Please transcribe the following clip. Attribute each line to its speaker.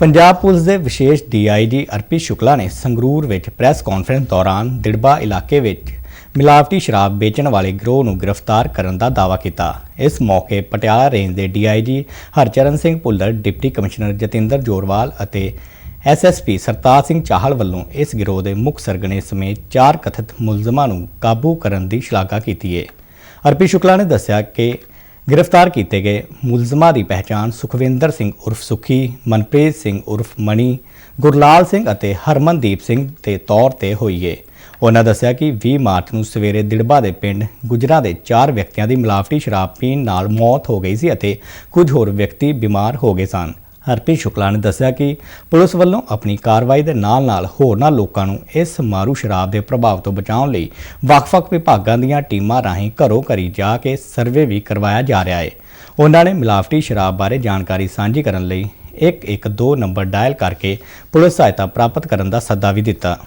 Speaker 1: Punjab police ਦੇ ਵਿਸ਼ੇਸ਼ DIG ਅਰਪੀ Shukla ਨੇ ਸੰਗਰੂਰ ਵਿੱਚ ਪ੍ਰੈਸ ਕਾਨਫਰੰਸ ਦੌਰਾਨ ਦਿੜਬਾ ਇਲਾਕੇ ਵਿੱਚ ਮਿਲਾਵਟੀ ਸ਼ਰਾਬ ਵੇਚਣ ਵਾਲੇ ਗਰੋਹ ਨੂੰ ਗ੍ਰਿਫਤਾਰ ਕਰਨ ਦਾ ਦਾਅਵਾ ਕੀਤਾ। ਇਸ ਮੌਕੇ ਪਟਿਆਲਾ ਰੇਂਜ ਦੇ DIG Harcharan Singh Bhullar, deputy commissioner Jatinder Jorwal ਅਤੇ ਐਸਐਸਪੀ ਸਰਤਾਜ ਸਿੰਘ ਚਾਹਲ ਵੱਲੋਂ ਇਸ ਗਿਰੋਹ ਦੇ ਮੁੱਖ ਸਰਗਣੇ ਸਮੇਤ ਚਾਰ ਕਥਿਤ ਮੁਲਜ਼ਮਾਂ ਨੂੰ ਕਾਬੂ ਕਰਨ ਦੀ ਸ਼ਲਾਘਾ ਕੀਤੀ ਹੈ ਅਰਪੀ ਸ਼ੁਕਲਾ ਨੇ ਦੱਸਿਆ ਕਿ ਗ੍ਰਿਫਤਾਰ ਕੀਤੇ ਗਏ ਮੁਲਜ਼ਮਾਂ ਦੀ ਪਹਿਚਾਣ ਸੁਖਵਿੰਦਰ ਸਿੰਘ ਉਰਫ ਸੁਖੀ, ਮਨਪ੍ਰੀਤ ਸਿੰਘ ਉਰਫ ਮਣੀ, ਗੁਰਲਾਲ ਸਿੰਘ ਅਤੇ ਹਰਮਨਦੀਪ ਸਿੰਘ ਦੇ ਤੌਰ ਤੇ ਹੋਈ ਏ। ਉਹਨਾਂ ਦੱਸਿਆ ਕਿ 20 ਮਾਰਚ ਨੂੰ ਸਵੇਰੇ ਦਿੜਬਾ ਦੇ ਪਿੰਡ ਗੁਜਰਾ ਦੇ ਚਾਰ ਵਿਅਕਤੀਆਂ ਦੀ ਮਿਲਾਵਟੀ ਸ਼ਰਾਬ ਪੀਣ ਨਾਲ ਮੌਤ ਹੋ ਗਈ ਸੀ ਅਤੇ ਕੁਝ ਹੋਰ ਵਿਅਕਤੀ ਬਿਮਾਰ ਹੋ ਗਏ ਸਨ। ਹਰਪੀ ਸ਼ੁਕਲਾ ਨੇ ਦੱਸਿਆ ਕਿ ਪੁਲਿਸ ਵੱਲੋਂ ਆਪਣੀ ਕਾਰਵਾਈ ਦੇ ਨਾਲ-ਨਾਲ ਹੋਰਨਾਂ ਲੋਕਾਂ ਨੂੰ ਇਸ ਮਾਰੂ ਸ਼ਰਾਬ ਦੇ ਪ੍ਰਭਾਵ ਤੋਂ ਬਚਾਉਣ ਲਈ ਵੱਖ-ਵੱਖ ਵਿਭਾਗਾਂ ਦੀਆਂ ਟੀਮਾਂ ਰਾਹੀਂ ਘਰੋਂ ਘਰੀ ਜਾ ਕੇ ਸਰਵੇ ਵੀ ਕਰਵਾਇਆ ਜਾ ਰਿਹਾ ਹੈ। ਉਹਨਾਂ ਨੇ ਮਿਲਾਵਟੀ ਸ਼ਰਾਬ ਬਾਰੇ ਜਾਣਕਾਰੀ ਸਾਂਝੀ ਕਰਨ ਲਈ 112 ਨੰਬਰ ਡਾਇਲ ਕਰਕੇ ਪੁਲਿਸ ਸਹਾਇਤਾ ਪ੍ਰਾਪਤ ਕਰਨ ਦਾ ਸੱਦਾ ਵੀ ਦਿੱਤਾ।